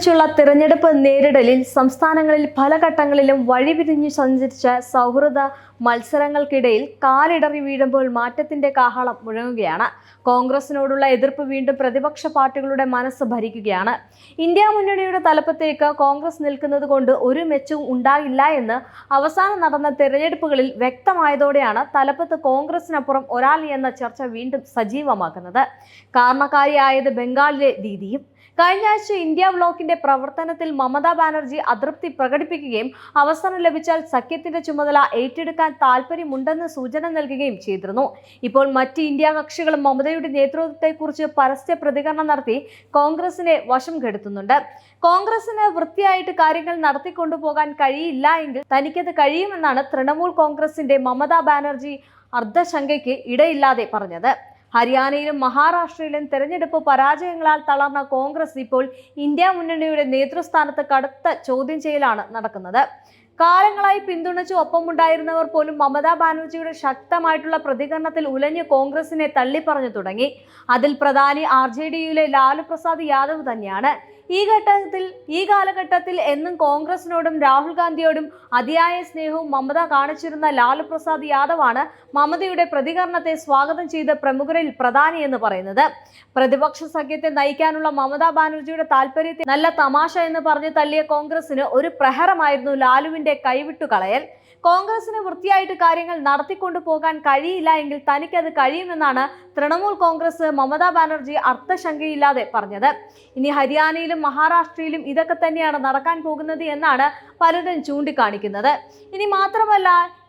പിന്തുണച്ചുള്ള തിരഞ്ഞെടുപ്പ് നേരിടലിൽ സംസ്ഥാനങ്ങളിൽ പല ഘട്ടങ്ങളിലും വഴിപിരിഞ്ഞു സഞ്ചരിച്ച സൗഹൃദ മത്സരങ്ങൾക്കിടയിൽ കാലിടറി വീഴുമ്പോൾ മാറ്റത്തിന്റെ കാഹളം മുഴങ്ങുകയാണ്. കോൺഗ്രസിനോടുള്ള എതിർപ്പ് വീണ്ടും പ്രതിപക്ഷ പാർട്ടികളുടെ മനസ്സ് ഭരിക്കുകയാണ്. ഇന്ത്യ മുന്നണിയുടെ തലപ്പത്തേക്ക് കോൺഗ്രസ് നിൽക്കുന്നത് കൊണ്ട് ഒരു മെച്ചവും ഉണ്ടാകില്ല എന്ന് അവസാനം നടന്ന തിരഞ്ഞെടുപ്പുകളിൽ വ്യക്തമായതോടെയാണ് തലപ്പത്ത് കോൺഗ്രസിനപ്പുറം ഒരാൾ എന്ന ചർച്ച വീണ്ടും സജീവമാക്കുന്നത്. കാരണക്കാരിയായത് ബംഗാളിലെ ദീദിയും. കഴിഞ്ഞ ആഴ്ച ഇന്ത്യ ബ്ലോക്കിന്റെ പ്രവർത്തനത്തിൽ മമതാ ബാനർജി അതൃപ്തി പ്രകടിപ്പിക്കുകയും അവസരം ലഭിച്ചാൽ സഖ്യത്തിന്റെ ചുമതല ഏറ്റെടുക്കാൻ താല്പര്യമുണ്ടെന്ന് സൂചന നൽകുകയും ചെയ്തിരുന്നു. ഇപ്പോൾ മറ്റ് ഇന്ത്യ കക്ഷികളും മമതയുടെ നേതൃത്വത്തെക്കുറിച്ച് പരസ്യ പ്രതികരണം നടത്തി കോൺഗ്രസിനെ വശം കെടുത്തുന്നുണ്ട്. കോൺഗ്രസിന് വൃത്തിയായിട്ട് കാര്യങ്ങൾ നടത്തിക്കൊണ്ടുപോകാൻ കഴിയില്ല എങ്കിൽ തനിക്കത് കഴിയുമെന്നാണ് തൃണമൂൽ കോൺഗ്രസിന്റെ മമതാ ബാനർജി അർദ്ധശങ്കയ്ക്ക് ഇടയില്ലാതെ പറഞ്ഞത്. ഹരിയാനയിലും മഹാരാഷ്ട്രയിലും തെരഞ്ഞെടുപ്പ് പരാജയങ്ങളാൽ തളർന്ന കോൺഗ്രസ് ഇപ്പോൾ ഇന്ത്യ മുന്നണിയുടെ നേതൃസ്ഥാനത്ത് കടുത്ത ചോദ്യം ചെയ്യലാണ് നടക്കുന്നത്. കാലങ്ങളായി പിന്തുണച്ചു ഒപ്പമുണ്ടായിരുന്നവർ പോലും മമതാ ബാനർജിയുടെ ശക്തമായിട്ടുള്ള പ്രതികരണത്തിൽ ഉലഞ്ഞ് കോൺഗ്രസിനെ തള്ളിപ്പറഞ്ഞു തുടങ്ങി. അതിൽ പ്രധാനി ആർ ജെ ഡിയിലെ ലാലു പ്രസാദ് യാദവ് തന്നെയാണ്. ഈ ഘട്ടത്തിൽ ഈ കാലഘട്ടത്തിൽ എന്നും കോൺഗ്രസിനോടും രാഹുൽ ഗാന്ധിയോടും അതിയായ സ്നേഹവും മമത കാണിച്ചിരുന്ന ലാലു പ്രസാദ് യാദവാണ് മമതയുടെ പ്രതികരണത്തെ സ്വാഗതം ചെയ്ത പ്രമുഖരിൽ പ്രധാനി എന്ന് പറയുന്നത്. പ്രതിപക്ഷ സഖ്യത്തെ നയിക്കാനുള്ള മമതാ ബാനർജിയുടെ താല്പര്യത്തെ നല്ല തമാശ എന്ന് പറഞ്ഞ് തള്ളിയ കോൺഗ്രസിന് ഒരു പ്രഹരമായിരുന്നു ലാലുവിന്റെ കൈവിട്ടു കളയൽ കോൺഗ്രസിന് വൃത്തിയായിട്ട് കാര്യങ്ങൾ നടത്തിക്കൊണ്ടു പോകാൻ കഴിയില്ല എങ്കിൽ തനിക്കത് കഴിയുമെന്നാണ് തൃണമൂൽ കോൺഗ്രസ് മമതാ ബാനർജി അർത്ഥശങ്കയില്ലാതെ പറഞ്ഞത്. ഇനി ഹരിയാനയിലും മഹാരാഷ്ട്രയിലും ഇതൊക്കെ തന്നെയാണ് നടക്കാൻ പോകുന്നത് എന്നാണ് പലരും ചൂണ്ടിക്കാണിക്കുന്നത്. ഇനി മാത്രമല്ല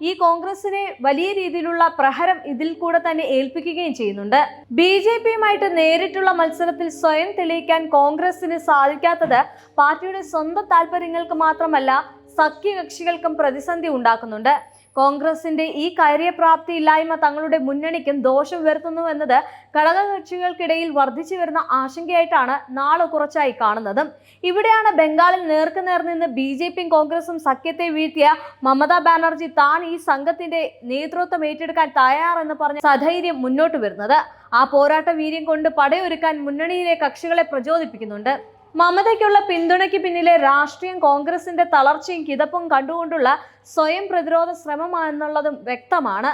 ഈ കോൺഗ്രസിനെ വലിയ രീതിയിലുള്ള പ്രഹരം ഇതിൽ കൂടെ തന്നെ ഏൽപ്പിക്കുകയും ചെയ്യുന്നുണ്ട്. ബി ജെ പിയുമായിട്ട് നേരിട്ടുള്ള മത്സരത്തിൽ സ്വയം തെളിയിക്കാൻ കോൺഗ്രസിന് സാധിക്കാത്തത് പാർട്ടിയുടെ സ്വന്തം താല്പര്യങ്ങൾക്ക് മാത്രമല്ല സഖ്യകക്ഷികൾക്കും പ്രതിസന്ധി ഉണ്ടാക്കുന്നുണ്ട്. കോൺഗ്രസിന്റെ ഈ കാര്യപ്രാപ്തി ഇല്ലായ്മ തങ്ങളുടെ മുന്നണിക്കും ദോഷം വരുത്തുന്നു എന്നത് ഘടകകക്ഷികൾക്കിടയിൽ വർദ്ധിച്ചു വരുന്ന ആശങ്കയായിട്ടാണ് നാളെ കുറച്ചായി കാണുന്നത്. ഇവിടെയാണ് ബംഗാളിൽ നേർക്കുനേർ നിന്ന് ബി ജെ പിയും കോൺഗ്രസും സഖ്യത്തെ വീഴ്ത്തിയ മമതാ ബാനർജി താൻ ഈ സംഘത്തിന്റെ നേതൃത്വം ഏറ്റെടുക്കാൻ തയ്യാറെന്ന് പറഞ്ഞ് സധൈര്യം മുന്നോട്ട് വരുന്നത്. ആ പോരാട്ട വീര്യം കൊണ്ട് പടയൊരുക്കാൻ മുന്നണിയിലെ കക്ഷികളെ പ്രചോദിപ്പിക്കുന്നുണ്ട്. മമതയ്ക്കുള്ള പിന്തുണയ്ക്ക് പിന്നിലെ രാഷ്ട്രീയം കോൺഗ്രസിന്റെ തളർച്ചയും കിതപ്പും കണ്ടുകൊണ്ടുള്ള സ്വയം പ്രതിരോധ ശ്രമമാണെന്നുള്ളതും വ്യക്തമാണ്.